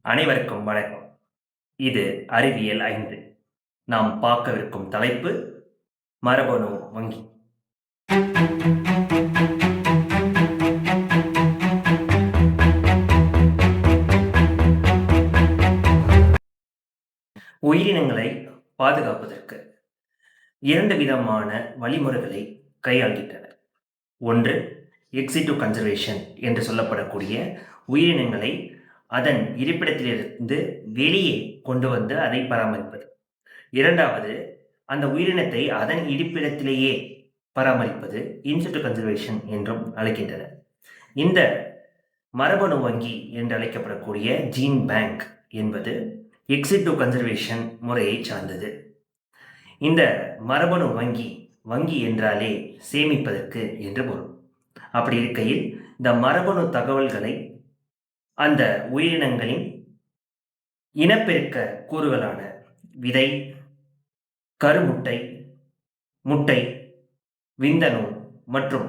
அனைவருக்கும் வணக்கம். இது அறிவியல் ஐந்து. நாம் பார்க்கவிருக்கும் தலைப்பு மரபணு வங்கி. உயிரினங்களை பாதுகாப்பதற்கு இரண்டு விதமான வழிமுறைகளை கையாள்கின்றனர் ஒன்று எக்ஸிட்டிவ் கன்சர்வேஷன் என்று சொல்லப்படக்கூடிய உயிரினங்களை அதன் இருப்பிடத்திலிருந்து வெளியே கொண்டு வந்து அதை பராமரிப்பது. இரண்டாவது அந்த உயிரினத்தை அதன் இருப்பிடத்திலேயே பராமரிப்பது இன்சிட்டு கன்சர்வேஷன் என்றும் அழைக்கின்றனர் இந்த மரபணு வங்கி என்று அழைக்கப்படக்கூடிய ஜீன் பேங்க் என்பது எக்ஸிட்டு கன்சர்வேஷன் முறையை சார்ந்தது. இந்த மரபணு வங்கி வங்கி என்றாலே சேமிப்பதற்கு என்று பொருள். அப்படி இருக்கையில் இந்த மரபணு தகவல்களை அந்த உயிரினங்களின் இனப்பெருக்க கூறுகளான விதை கருமுட்டை முட்டை விந்தணு மற்றும்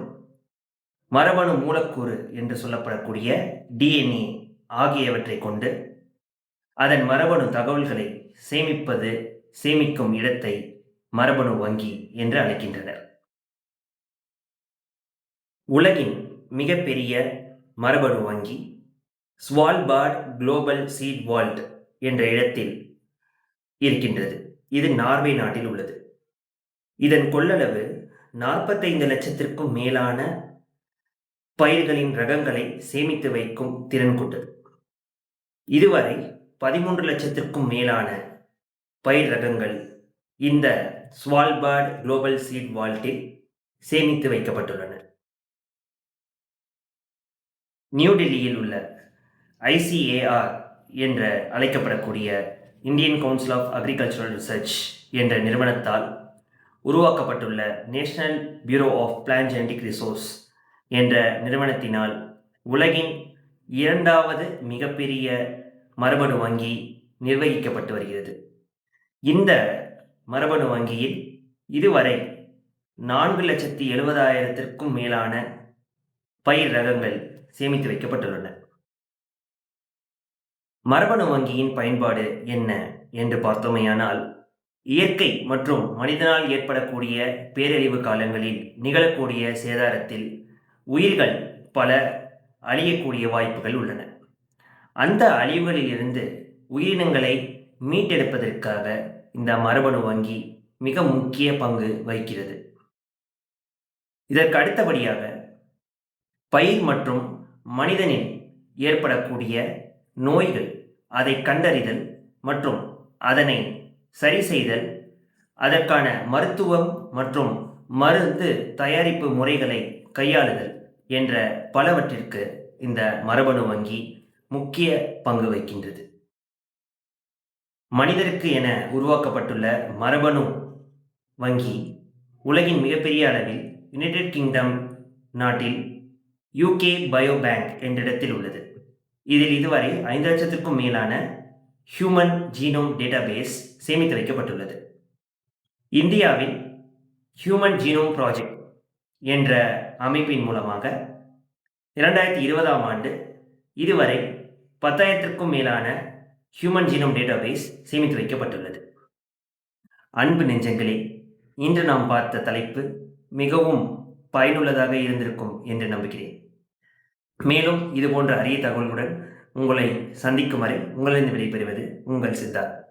மரபணு மூலக்கூறு என்று சொல்லப்படக்கூடிய டிஎன்ஏ ஆகியவற்றை கொண்டு அதன் மரபணு தகவல்களை சேமிப்பது சேமிக்கும் இடத்தை மரபணு வங்கி என்று அழைக்கின்றனர். உலகின் மிகப்பெரிய மரபணு வங்கி ஸ்வால்பார்ட் குளோபல் சீட் வால்ட் என்ற இடத்தில் இருக்கின்றது. இது நார்வே நாட்டில் உள்ளது. இதன் கொள்ளளவு நாற்பத்தைந்து லட்சத்திற்கும் மேலான பயிர்களின் ரகங்களை சேமித்து வைக்கும் திறன் கொண்டது. இதுவரை பதிமூன்று லட்சத்திற்கும் மேலான பயிர் ரகங்கள் இந்த ஸ்வால்பார்ட் குளோபல் சீட் வால்ட்டில் சேமித்து வைக்கப்பட்டுள்ளன. நியூ டெல்லியில் உள்ள ஐசிஏஆர் என்ற அழைக்கப்படக்கூடிய Indian council of agricultural research என்ற நிறுவனத்தால் உருவாக்கப்பட்டுள்ள national bureau of plant genetic resource என்ற நிறுவனத்தினால் உலகின் இரண்டாவது மிகப்பெரிய மரபணு வங்கி நிர்வகிக்கப்பட்டு வருகிறது. இந்த மரபணு வங்கியில் இதுவரை நான்கு லட்சத்தி எழுபதாயிரத்திற்கும் மேலான பயிர் ரகங்கள் சேமித்து வைக்கப்பட்டுள்ளன. மரபணு வங்கியின் பயன்பாடு என்ன என்று பார்த்தோமேயானால் இயற்கை மற்றும் மனிதனால் ஏற்படக்கூடிய பேரழிவு காலங்களில் நிகழக்கூடிய சேதாரத்தில் உயிர்கள் பல அழியக்கூடிய வாய்ப்புகள் உள்ளன. அந்த அழிவுகளிலிருந்து உயிரினங்களை மீட்டெடுப்பதற்காக இந்த மரபணு வங்கி மிக முக்கிய பங்கு வகிக்கிறது. இதற்கு அடுத்தபடியாக பயிர் மற்றும் மனிதனில் ஏற்படக்கூடிய நோய்கள் அதை கண்டறிதல் மற்றும் அதனை சரி செய்தல் அதற்கான மருத்துவம் மற்றும் மருந்து தயாரிப்பு முறைகளை கையாளுதல் என்ற பலவற்றிற்கு இந்த மரபணு வங்கி முக்கிய பங்கு வகிக்கின்றது. மனிதருக்கு என உருவாக்கப்பட்டுள்ள மரபணு வங்கி உலகின் மிகப்பெரிய அளவில் யுனைடெட் கிங்டம் நாட்டில் யூகே பயோ பேங்க் என்ற இடத்தில் உள்ளது. இதில் இதுவரை ஐந்து லட்சத்திற்கும் மேலான ஹியூமன் ஜீனோம் டேட்டாபேஸ் சேமித்து வைக்கப்பட்டுள்ளது. இந்தியாவில் ஹியூமன் ஜீனோம் ப்ராஜெக்ட் என்ற அமைப்பின் மூலமாக இரண்டாயிரத்தி இருபதாம் ஆண்டு இதுவரை பத்தாயிரத்திற்கும் மேலான ஹியூமன் ஜீனோம் டேட்டாபேஸ் சேமித்து வைக்கப்பட்டுள்ளது. அன்பு நெஞ்சங்களே இன்று நாம் பார்த்த தலைப்பு மிகவும் பயனுள்ளதாக இருந்திருக்கும் என்று நம்புகிறேன். மேலும் இது போன்ற அரிய தகவல்களுடன் உங்களை சந்திக்கும் வரை உங்களிருந்து விடைபெறுவது உங்கள் சித்தார்த்.